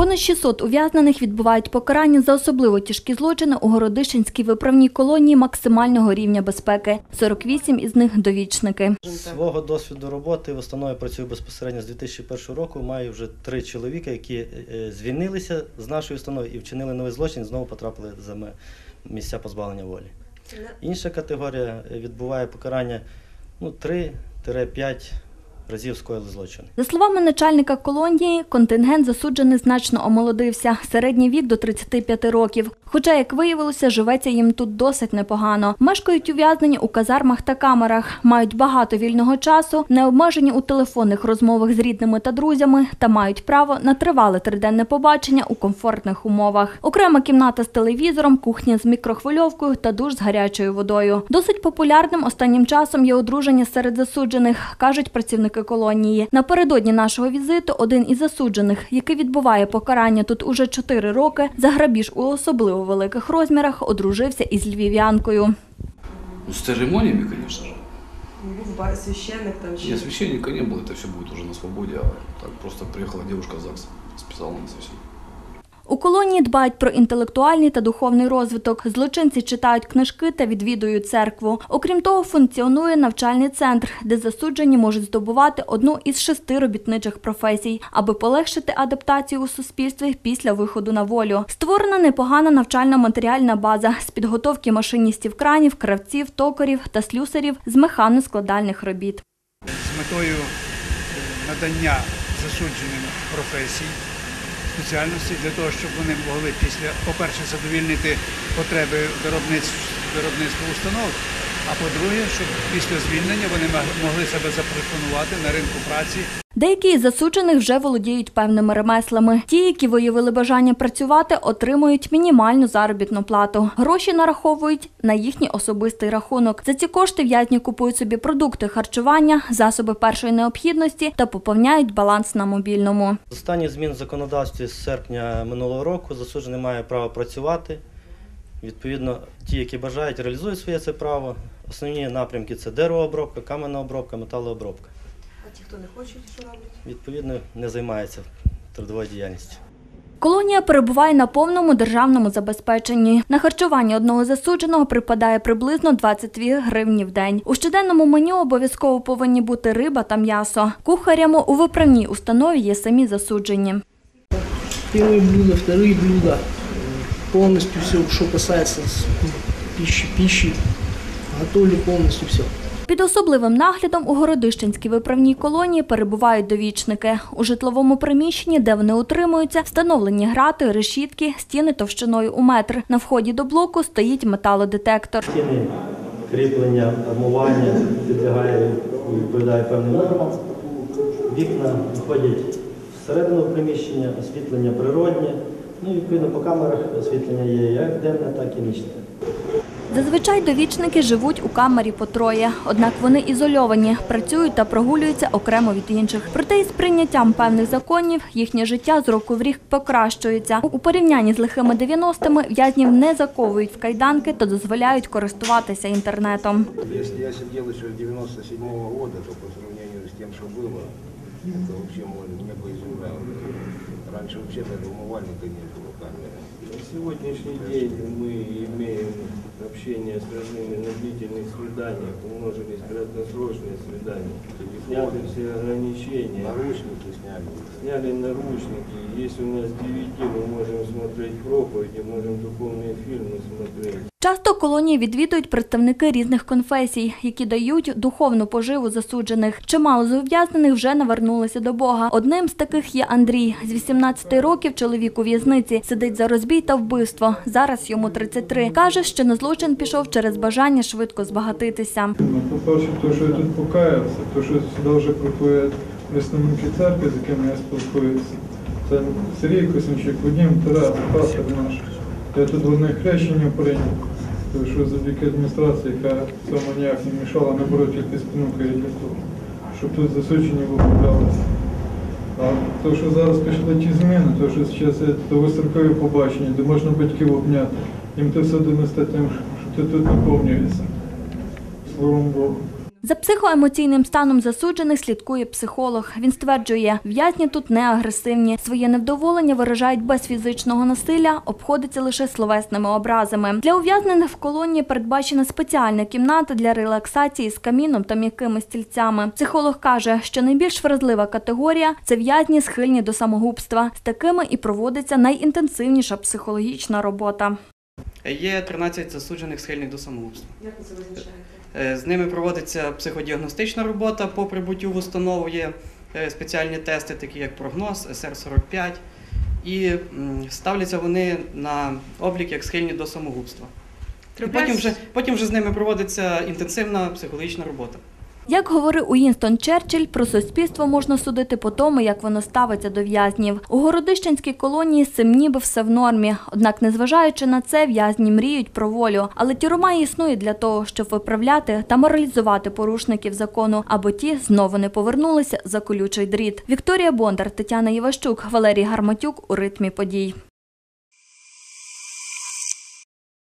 Понад 600 ув'язнених відбувають покарання за особливо тяжкі злочини у Городищенській виправній колонії максимального рівня безпеки. 48 із них довічники. Свого досвіду роботи в установі працюю безпосередньо з 2001 року. Маю вже три чоловіка, які е, е, звільнилися з нашої установи і вчинили новий злочин, знову потрапили за місця позбавлення волі. Інша категорія е, відбуває покарання ну, 3-5 разів скоїли злочин. За словами начальника колонії, контингент засуджений значно омолодився. Середній вік до 35 років. Хоча, як виявилося, живеться їм тут досить непогано. Мешкають ув'язнені у казармах та камерах, мають багато вільного часу, не обмежені у телефонних розмовах з рідними та друзями та мають право на тривале триденне побачення у комфортних умовах. Окрема кімната з телевізором, кухня з мікрохвильовкою та душ з гарячою водою. Досить популярним останнім часом є одруження серед засуджених, кажуть працівники колонії. Напередодні нашого візиту один із засуджених, який відбуває покарання тут уже 4 роки, за грабіж у особливо великих розмірах, одружився із львів'янкою. Ну, церемоніями, звісно конечно же. Був священник там чи Ні, священника не було, це все буде уже на свободі, а так просто приїхала дівчинка в ЗАГС, списала на священника. У колонії дбають про інтелектуальний та духовний розвиток. Злочинці читають книжки та відвідують церкву. Окрім того, функціонує навчальний центр, де засуджені можуть здобувати одну із шести робітничих професій, аби полегшити адаптацію у суспільстві після виходу на волю. Створена непогана навчальна матеріальна база з підготовки машиністів кранів, кравців, токарів та слюсарів з механоскладальних робіт. з метою е, надання засудженим професій, спеціальності для того, щоб вони могли після, по-перше, задовільнити потреби виробництв, виробництва установ, а по-друге, щоб після звільнення вони могли себе запропонувати на ринку праці Деякі із засуджених вже володіють певними ремеслами. Ті, які виявили бажання працювати, отримують мінімальну заробітну плату. Гроші нараховують на їхній особистий рахунок. За ці кошти в'язні купують собі продукти харчування, засоби першої необхідності та поповняють баланс на мобільному. З останніх змін в законодавстві з серпня минулого року засуджений має право працювати. Відповідно, ті, які бажають, реалізують своє це право. Основні напрямки це деревообробка, каменна обробка, металообробка. а ті, хто не хочуть, що роблять? Відповідно, не займається трудовою діяльністю. Колонія перебуває на повному державному забезпеченні. На харчування одного засудженого припадає приблизно 22 гривні в день. У щоденному меню обов'язково повинні бути риба та м'ясо. Кухарями у виправній установі є самі засуджені. Первые блюда, вторые блюда, полностью все, что касается пищи, пищи, готовлю полностью все. Під особливим наглядом у Городищенській виправній колонії перебувають довічники. У житловому приміщенні, де вони утримуються, встановлені грати, решітки, стіни товщиною у метр. На вході до блоку стоїть металодетектор. Стіни, кріплення, армування підлягає відповідає певним нормам. Вікна виходять всередину приміщення, освітлення природнє. Ну і відповідно по камерах освітлення є як денне, так і нічне. Зазвичай довічники живуть у камері по троє, однак вони ізольовані, працюють та прогулюються окремо від інших. Проте із прийняттям певних законів їхнє життя з року в рік покращується. У порівнянні з лихими 90-ми в'язнів не заковують в кайданки та дозволяють користуватися інтернетом. Если я сидел еще с 97 года, то по с тем, что было, это вообще можно небо и земля. Раньше вообще даже умывальника не было камеры. На сегодняшний день мы имеем общение с родными на длительных свиданиях, умножились краткосрочные свидания, сняты все ограничения, Наручники сняли. сняли наручники. Если у нас 9, мы можем смотреть проповеди, можем духовные фильмы смотреть. Часто колонії відвідують представники різних конфесій, які дають духовну поживу засуджених. Чимало з ув'язнених вже навернулися до Бога. Одним з таких є Андрій. З 18 років чоловік у в'язниці сидить за розбій та вбивство. Зараз йому 33. Каже, що на злочин пішов через бажання швидко збагатитися. Ну, По-перше, то, що я тут покаявся, то, що сюди вже приходять представники церкви, з якими я спілкуюся. Це Сергій Косинчук, Вадим Тарас, пастор наш. Одне хрещення прийняв, то що завдяки адміністрації, яка цьому ніяк не мішала, наоборот, тільки спонукає для того, щоб тут засуджені виправлялися. А то, що зараз пішли ті зміни, то що зараз є довгострокові побачення, де можна батьків обняти, їм це все донести тим, що ти тут наповнюєшся. Словом Богу. За психоемоційним станом засуджених слідкує психолог. Він стверджує, в'язні тут не агресивні. Своє невдоволення виражають без фізичного насилля, обходиться лише словесними образами. Для ув'язнених в колонії передбачена спеціальна кімната для релаксації з каміном та м'якими стільцями. Психолог каже, що найбільш вразлива категорія це в'язні схильні до самогубства. З такими і проводиться найінтенсивніша психологічна робота. Є 13 засуджених схильних до самогубства. Як ви це визначаєте? Е, З ними проводиться психодіагностична робота по прибуттю в установу. Є е, спеціальні тести, такі як прогноз, СР-45, і ставляться вони на облік як схильні до самогубства. І потім вже, потім вже з ними проводиться інтенсивна психологічна робота. Як говорив Уінстон Черчилль, про суспільство можна судити по тому, як воно ставиться до в'язнів. У Городищенській колонії з цим ніби все в нормі. Однак, незважаючи на це, в'язні мріють про волю. Але тюрма існує для того, щоб виправляти та моралізувати порушників закону, або ті знову не повернулися за колючий дріт. Вікторія Бондар, Тетяна Єващук, Валерій Гарматюк у ритмі подій.